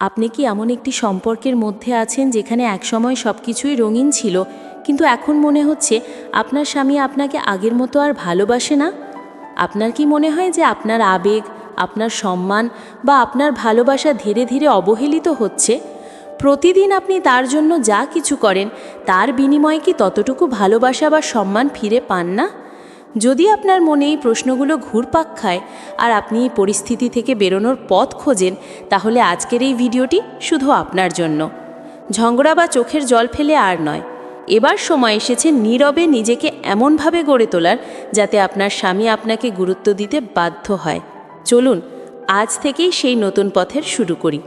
আপনি কি এমন একটি সম্পর্কের মধ্যে আছেন যেখানে একসময় সব কিছুই রঙিন ছিল, কিন্তু এখন মনে হচ্ছে আপনার স্বামী আপনাকে আগের মতো আর ভালোবাসে না? আপনার কি মনে হয় যে আপনার আবেগ, আপনার সম্মান বা আপনার ভালোবাসা ধীরে ধীরে অবহেলিত হচ্ছে? প্রতিদিন আপনি তার জন্য যা কিছু করেন, তার বিনিময়ে কি ততটুকু ভালোবাসা বা সম্মান ফিরে পান না? যদি আপনার মনে এই প্রশ্নগুলো ঘুরপাক খায় আর আপনি এই পরিস্থিতি থেকে বেরোনোর পথ খোঁজেন, তাহলে আজকের এই ভিডিওটি শুধু আপনার জন্য। ঝগড়া বা চোখের জল ফেলে আর নয়। এবার সময় এসেছে নীরবে নিজেকে এমনভাবে গড়ে তোলার যাতে আপনার স্বামী আপনাকে গুরুত্ব দিতে বাধ্য হয়। চলুন, আজ থেকেই সেই নতুন পথের শুরু করি।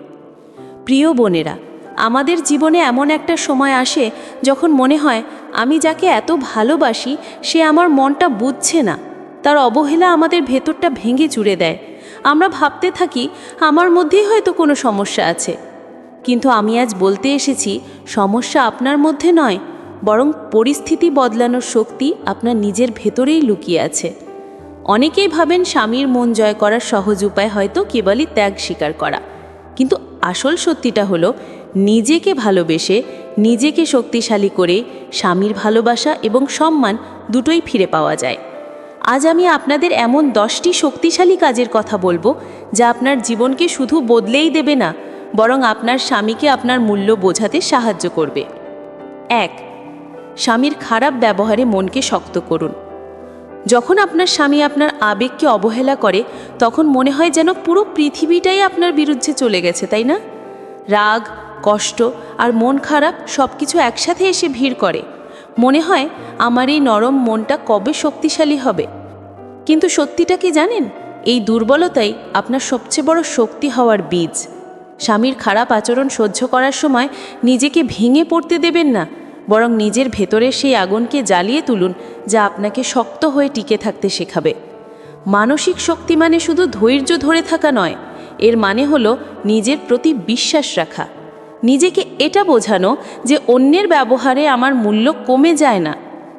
প্রিয় বোনেরা, আমাদের জীবনে এমন একটা সময় আসে যখন মনে হয় আমি যাকে এত ভালোবাসি, সে আমার মনটা বুঝছে না। তার অবহেলা আমাদের ভেতরটা ভেঙে চুড়ে দেয়। আমরা ভাবতে থাকি, আমার মধ্যেই হয়তো কোনো সমস্যা আছে। কিন্তু আমি আজ বলতে এসেছি, সমস্যা আপনার মধ্যে নয়, বরং পরিস্থিতি বদলানোর শক্তি আপনার নিজের ভেতরেই লুকিয়ে আছে। অনেকেই ভাবেন স্বামীর মন জয় করার সহজ উপায় হয়তো কেবলই ত্যাগ স্বীকার করা। কিন্তু আসল সত্যিটা হলো নিজেকে ভালোবেসে, নিজেকে শক্তিশালী করে স্বামীর ভালোবাসা এবং সম্মান দুটোই ফিরে পাওয়া যায়। আজ আমি আপনাদের এমন দশটি শক্তিশালী কাজের কথা বলব যা আপনার জীবনকে শুধু বদলেই দেবে না, বরং আপনার স্বামীকে আপনার মূল্য বোঝাতে সাহায্য করবে। এক, স্বামীর খারাপ ব্যবহারে মনকে শক্ত করুন। যখন আপনার স্বামী আপনার আবেগকে অবহেলা করে, তখন মনে হয় যেন পুরো পৃথিবীটাই আপনার বিরুদ্ধে চলে গেছে, তাই না? রাগ কষ্ট আর মন খারাপ সব কিছু একসাথে এসে ভিড় করে। মনে হয় আমার এই নরম মনটা কবে শক্তিশালী হবে। কিন্তু সত্যিটা কি জানেন? এই দুর্বলতাই আপনার সবচেয়ে বড় শক্তি হওয়ার বীজ। স্বামীর খারাপ আচরণ সহ্য করার সময় নিজেকে ভেঙে পড়তে দেবেন না, বরং নিজের ভেতরের সেই আগুনকে জ্বালিয়ে তুলুন যা আপনাকে শক্ত হয়ে টিকে থাকতে শেখাবে। মানসিক শক্তি মানে শুধু ধৈর্য ধরে থাকা নয়, এর মানে হলো নিজের প্রতি বিশ্বাস রাখা। নিজেকে এটা বোঝানো যে অন্যের ব্যবহারে আমার মূল্য কমে যায় না।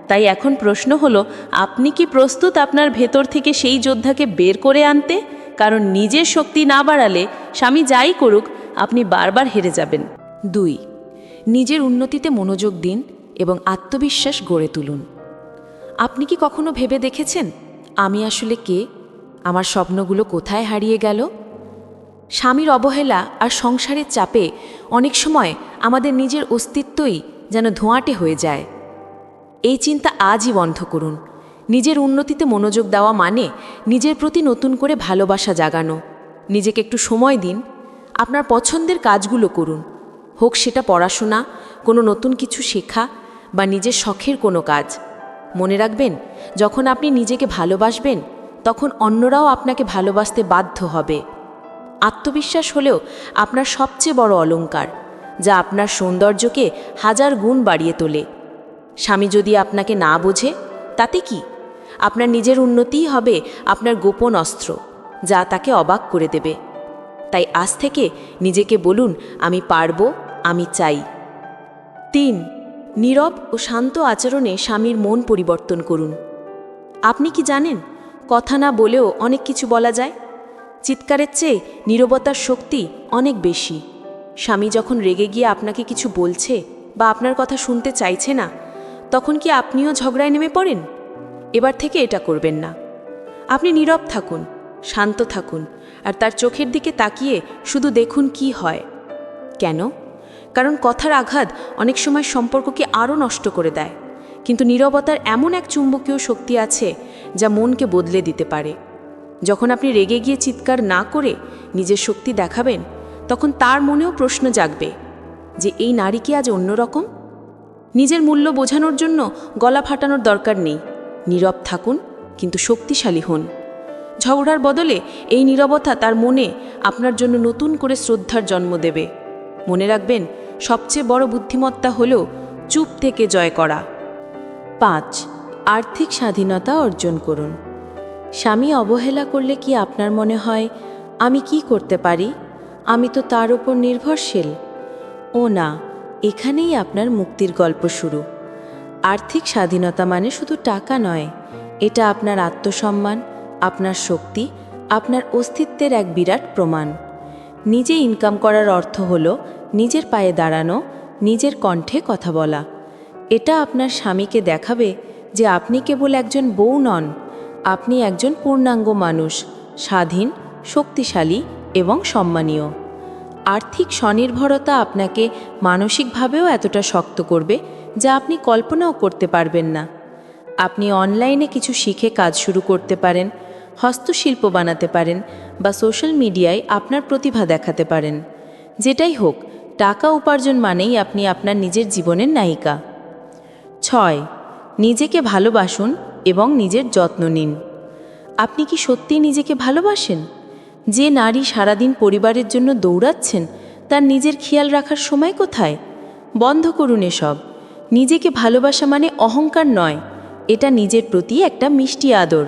তাই এখন প্রশ্ন হলো, আপনি কি প্রস্তুত আপনার ভেতর থেকে সেই যোদ্ধাকে বের করে আনতে? কারণ নিজের শক্তি না বাড়ালে স্বামী যাই করুক, আপনি বারবার হেরে যাবেন। দুই, নিজের উন্নতিতে মনোযোগ দিন এবং আত্মবিশ্বাস গড়ে তুলুন। আপনি কি কখনো ভেবে দেখেছেন, আমি আসলে কে? আমার স্বপ্নগুলো কোথায় হারিয়ে গেল? স্বামীর অবহেলা আর সংসারের চাপে অনেক সময় আমাদের নিজের অস্তিত্বই যেন ধোঁয়াটে হয়ে যায়। এই চিন্তা আজই বন্ধ করুন। নিজের উন্নতিতে মনোযোগ দেওয়া মানে নিজের প্রতি নতুন করে ভালোবাসা জাগানো। নিজেকে একটু সময় দিন। আপনার পছন্দের কাজগুলো করুন। হোক সেটা পড়াশোনা, কোনো নতুন কিছু শেখা বা নিজের শখের কোনো কাজ। মনে রাখবেন, যখন আপনি নিজেকে ভালোবাসবেন, তখন অন্যরাও আপনাকে ভালোবাসতে বাধ্য হবে। আত্মবিশ্বাস হলেও আপনার সবচেয়ে বড় অলংকার, যা আপনার সৌন্দর্যকে হাজার গুণ বাড়িয়ে তোলে। স্বামী যদি আপনাকে না বোঝে, তাতে কি? আপনার নিজের উন্নতিই হবে আপনার গোপন অস্ত্র, যা তাকে অবাক করে দেবে। তাই আজ থেকে নিজেকে বলুন, আমি পারব, আমি চাই। তিন, নীরব ও শান্ত আচরণে স্বামীর মন পরিবর্তন করুন। আপনি কি জানেন? কথা না বলেও অনেক কিছু বলা যায়। চিৎকারের চেয়ে নীরবতার শক্তি অনেক বেশি। স্বামী যখন রেগে গিয়ে আপনাকে কিছু বলছে বা আপনার কথা শুনতে চাইছে না, তখন কি আপনিও ঝগড়ায় নেমে পড়েন? এবার থেকে এটা করবেন না। আপনি নীরব থাকুন, শান্ত থাকুন আর তার চোখের দিকে তাকিয়ে শুধু দেখুন কি হয়। কেন? কারণ কথার আঘাত অনেক সময় সম্পর্ককে আরও নষ্ট করে দেয়। কিন্তু নীরবতার এমন এক চুম্বকীয় শক্তি আছে যা মনকে বদলে দিতে পারে। যখন আপনি রেগে গিয়ে চিৎকার না করে নিজের শক্তি দেখাবেন, তখন তার মনেও প্রশ্ন জাগবে যে এই নারী কি আজ অন্যরকম? নিজের মূল্য বোঝানোর জন্য গলা ফাটানোর দরকার নেই। নীরব থাকুন, কিন্তু শক্তিশালী হন। ঝগড়ার বদলে এই নীরবতা তার মনে আপনার জন্য নতুন করে শ্রদ্ধার জন্ম দেবে। মনে রাখবেন, সবচেয়ে বড় বুদ্ধিমত্তা হল চুপ থেকে জয় করা। পাঁচ, আর্থিক স্বাধীনতা অর্জন করুন। স্বামী অবহেলা করলে কি আপনার মনে হয়, আমি কি করতে পারি? আমি তো তার উপর নির্ভরশীল। ও না, এখানেই আপনার মুক্তির গল্প শুরু। আর্থিক স্বাধীনতা মানে শুধু টাকা নয়, এটা আপনার আত্মসম্মান, আপনার শক্তি, আপনার অস্তিত্বের এক বিরাট প্রমাণ। নিজে ইনকাম করার অর্থ হল, নিজের পায়ে দাঁড়ানো, নিজের কণ্ঠে কথা বলা। এটা আপনার স্বামীকে দেখাবে যে আপনি কেবল একজন বউ নন আপনি একজন পূর্ণাঙ্গ মানুষ, স্বাধীন, শক্তিশালী এবং সম্মানীয়। আর্থিক স্বনির্ভরতা আপনাকে মানসিকভাবেও এতটা শক্ত করবে যা আপনি কল্পনাও করতে পারবেন না। আপনি অনলাইনে কিছু শিখে কাজ শুরু করতে পারেন, হস্তশিল্প বানাতে পারেন বা সোশ্যাল মিডিয়ায় আপনার প্রতিভা দেখাতে পারেন। যেটাই হোক, টাকা উপার্জন মানেই আপনি আপনার নিজের জীবনের নায়িকা। ছয়, নিজেকে ভালোবাসুন এবং নিজের যত্ন নিন। আপনি কি সত্যি নিজেকে ভালোবাসেন? যে নারী সারাদিন পরিবারের জন্য দৌড়াচ্ছেন, তার নিজের খেয়াল রাখার সময় কোথায়? বন্ধ করুন এসব। নিজেকে ভালোবাসা মানে অহংকার নয়, এটা নিজের প্রতি একটা মিষ্টি আদর।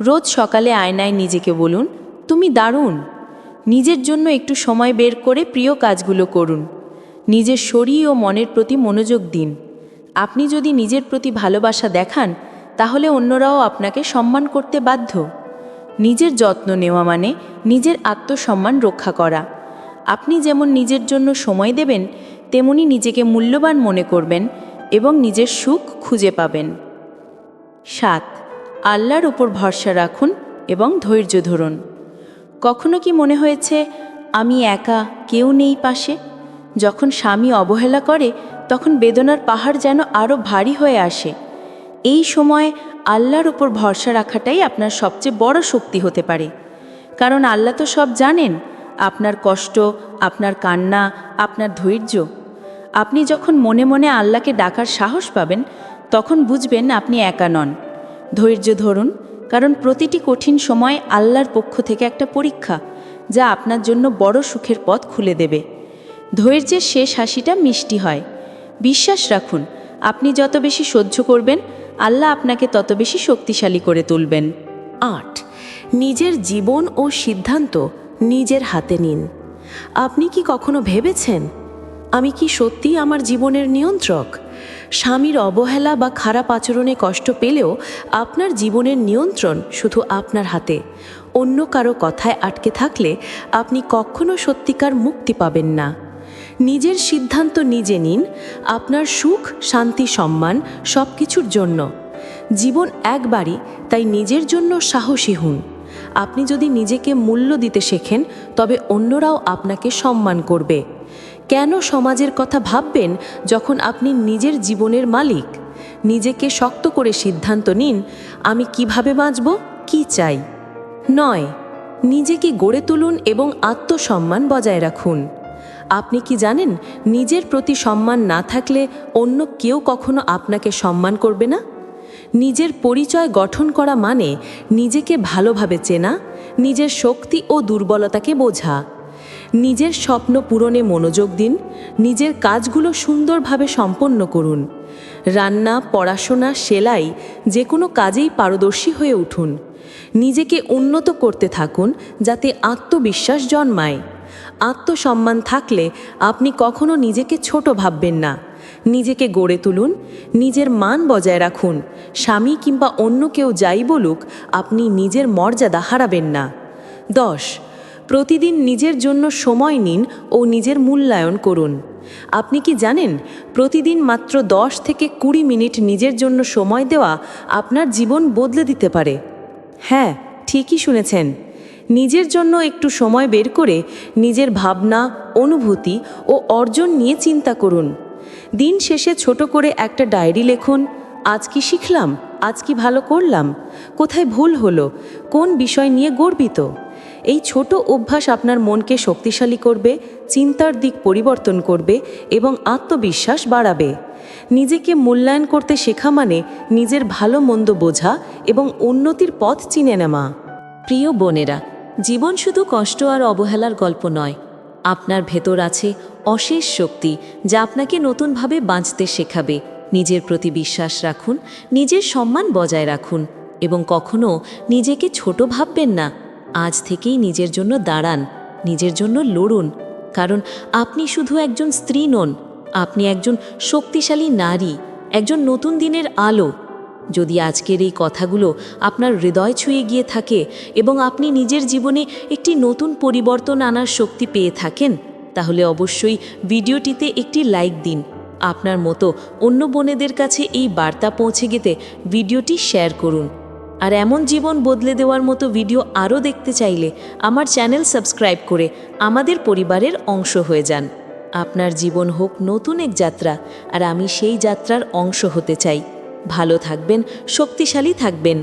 রোজ সকালে আয়নায় নিজেকে বলুন, তুমি দারুণ। নিজের জন্য একটু সময় বের করে প্রিয় কাজগুলো করুন। নিজের শরীর ও মনের প্রতি মনোযোগ দিন। আপনি যদি নিজের প্রতি ভালোবাসা দেখান তাহলে অন্যরাও আপনাকে সম্মান করতে বাধ্য। নিজের যত্ন নেওয়া মানে নিজের আত্মসম্মান রক্ষা করা। আপনি যেমন নিজের জন্য সময় দেবেন, তেমনি নিজেকে মূল্যবান মনে করবেন এবং নিজের সুখ খুঁজে পাবেন। সাত, আল্লাহর উপর ভরসা রাখুন এবং ধৈর্য ধরুন। কখনো কি মনে হয়েছে, আমি একা, কেউ নেই পাশে? যখন স্বামী অবহেলা করে, তখন বেদনার পাহাড় যেন আরও ভারী হয়ে আসে। এই সময় আল্লাহর উপর ভরসা রাখাটাই আপনার সবচেয়ে বড় শক্তি হতে পারে। কারণ আল্লাহ তো সব জানেন, আপনার কষ্ট, আপনার কান্না, আপনার ধৈর্য। আপনি যখন মনে মনে আল্লাহকে ডাকার সাহস পাবেন, তখন বুঝবেন আপনি একা নন। ধৈর্য ধরুন, কারণ প্রতিটি কঠিন সময় আল্লাহর পক্ষ থেকে একটা পরীক্ষা, যা আপনার জন্য বড় সুখের পথ খুলে দেবে। ধৈর্যের শেষ হাসিটা মিষ্টি হয়। বিশ্বাস রাখুন, আপনি যত বেশি সহ্য করবেন আল্লাহ আপনাকে তত বেশি শক্তিশালী করে তুলবেন। আট, নিজের জীবন ও সিদ্ধান্ত নিজের হাতে নিন। আপনি কি কখনো ভেবেছেন, আমি কি সত্যি আমার জীবনের নিয়ন্ত্রক? স্বামীর অবহেলা বা খারাপ আচরণে কষ্ট পেলেও আপনার জীবনের নিয়ন্ত্রণ শুধু আপনার হাতে। অন্য কারও কথায় আটকে থাকলে আপনি কখনো সত্যিকার মুক্তি পাবেন না। নিজের সিদ্ধান্ত নিজে নিন, আপনার সুখ, শান্তি, সম্মান সব কিছুর জন্য। জীবন একবারই, তাই নিজের জন্য সাহসী হন। আপনি যদি নিজেকে মূল্য দিতে শেখেন, তবে অন্যরাও আপনাকে সম্মান করবে। কেন সমাজের কথা ভাববেন যখন আপনি নিজের জীবনের মালিক? নিজেকে শক্ত করে সিদ্ধান্ত নিন, আমি কীভাবে বাঁচব, কি চাই? নয়, নিজেকে গড়ে তুলুন এবং আত্মসম্মান বজায় রাখুন। আপনি কি জানেন, নিজের প্রতি সম্মান না থাকলে অন্য কেউ কখনো আপনাকে সম্মান করবে না? নিজের পরিচয় গঠন করা মানে নিজেকে ভালোভাবে চেনা, নিজের শক্তি ও দুর্বলতাকে বোঝা। নিজের স্বপ্ন পূরণে মনোযোগ দিন, নিজের কাজগুলো সুন্দরভাবে সম্পন্ন করুন। রান্না, পড়াশোনা, সেলাই যে কোনো কাজেই পারদর্শী হয়ে উঠুন। নিজেকে উন্নত করতে থাকুন যাতে আত্মবিশ্বাস জন্মায়। আত্মসম্মান থাকলে আপনি কখনো নিজেকে ছোট ভাববেন না। নিজেকে গড়ে তুলুন, নিজের মান বজায় রাখুন। স্বামী কিংবা অন্য কেউ যাই বলুক, আপনি নিজের মর্যাদা হারাবেন না। দশ, প্রতিদিন নিজের জন্য সময় নিন ও নিজের মূল্যায়ন করুন। আপনি কি জানেন, প্রতিদিন মাত্র দশ থেকে কুড়ি মিনিট নিজের জন্য সময় দেওয়া আপনার জীবন বদলে দিতে পারে? হ্যাঁ ঠিকই শুনেছেন। নিজের জন্য একটু সময় বের করে নিজের ভাবনা, অনুভূতি ও অর্জন নিয়ে চিন্তা করুন। দিন শেষে ছোট করে একটা ডায়েরি লেখুন, আজ কি শিখলাম? আজ কি ভালো করলাম? কোথায় ভুল হলো? কোন বিষয় নিয়ে গর্বিত? এই ছোট অভ্যাস আপনার মনকে শক্তিশালী করবে, চিন্তার দিক পরিবর্তন করবে এবং আত্মবিশ্বাস বাড়াবে। নিজেকে মূল্যায়ন করতে শেখা মানে নিজের ভালো মন্দ বোঝা এবং উন্নতির পথ চিনে নেওয়া। প্রিয় বোনেরা জীবন শুধু কষ্ট আর অবহেলার গল্প নয়। আপনার ভেতর আছে অশেষ শক্তি যা আপনাকে নতুনভাবে বাঁচতে শেখাবে। নিজের প্রতি বিশ্বাস রাখুন, নিজের সম্মান বজায় রাখুন এবং কখনো নিজেকে ছোট ভাববেন না। আজ থেকেই নিজের জন্য দাঁড়ান, নিজের জন্য লড়ুন। কারণ আপনি শুধু একজন স্ত্রী নন, আপনি একজন শক্তিশালী নারী, একজন নতুন দিনের আলো। যদি আজকের এই কথাগুলো আপনার হৃদয় ছুঁয়ে গিয়ে থাকে এবং আপনি নিজের জীবনে একটি নতুন পরিবর্তন আনার শক্তি পেয়ে থাকেন, তাহলে অবশ্যই ভিডিওটিতে একটি লাইক দিন। আপনার মতো অন্য বোনেদের কাছে এই বার্তা পৌঁছে গেতে ভিডিওটি শেয়ার করুন। আর এমন জীবন বদলে দেওয়ার মতো ভিডিও আরও দেখতে চাইলে আমার চ্যানেল সাবস্ক্রাইব করে আমাদের পরিবারের অংশ হয়ে যান। আপনার জীবন হোক নতুন এক যাত্রা, আর আমি সেই যাত্রার অংশ হতে চাই। ভালো থাকবেন শক্তিশালী থাকবেন।